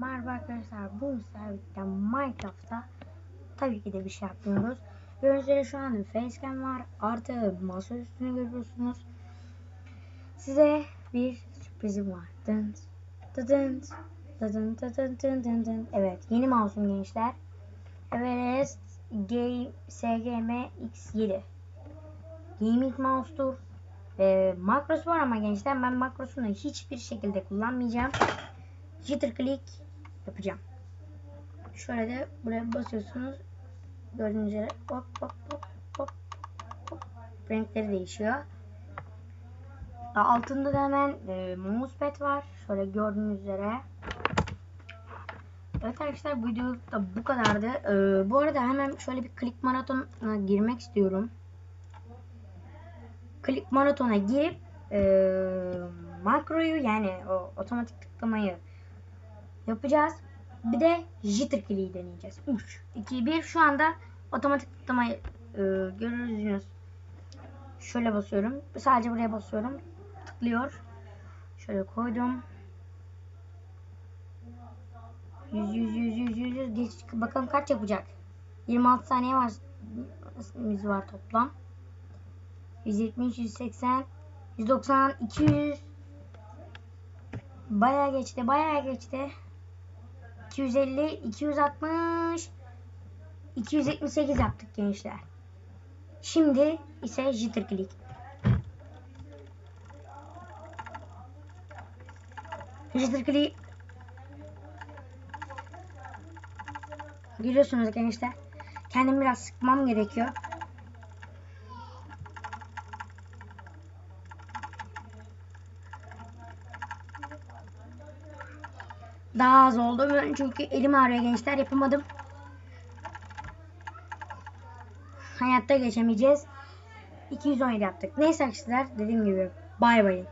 Merhaba arkadaşlar. Bu servisde Minecraft'ta tabii ki de bir şey yapmıyoruz. Gördüğünüz şu an facecam var. Artı masa üstünü görüyorsunuz. Size bir sürprizim var. Dın dın dın dın dın dın dın. Evet yeni mouse'um gençler. Everest Game SGM X7 Gaming mouse'tur. Ee, makrosu var ama gençler ben makrosunu hiçbir şekilde kullanmayacağım. Jitter click yapacağım. Şöyle de buraya basıyorsunuz. Gördüğünüz üzere hop hop hop hop hop renkleri değişiyor. Altında da hemen e, mousepad var. Şöyle gördüğünüz üzere. Evet arkadaşlar bu video da bu kadardı. Ee, bu arada hemen şöyle bir klik maratonuna girmek istiyorum. Klik maratona girip e, makroyu yani o otomatik tıklamayı yapacağız. Bir de jitter click'i deneyeceğiz. 3, 2, 1 şu anda otomatik tıklamayı e, görürsünüz. Şöyle basıyorum. Sadece buraya basıyorum. Tıklıyor. Şöyle koydum. 100 100 100 100 100 100 geç bakalım kaç yapacak. 26 saniye var biz var toplam. 170 180 190 200 Bayağı geçti, bayağı geçti. 250 260 278 yaptık gençler. Şimdi ise jitter click. Jitter click Görüyorsunuz gençler. Kendimi biraz sıkmam gerekiyor. Daha az oldu. Ben çünkü elim ağrıyor gençler. Yapamadım. Hayatta geçemeyeceğiz. 217 yaptık. Neyse arkadaşlar dediğim gibi bay bay.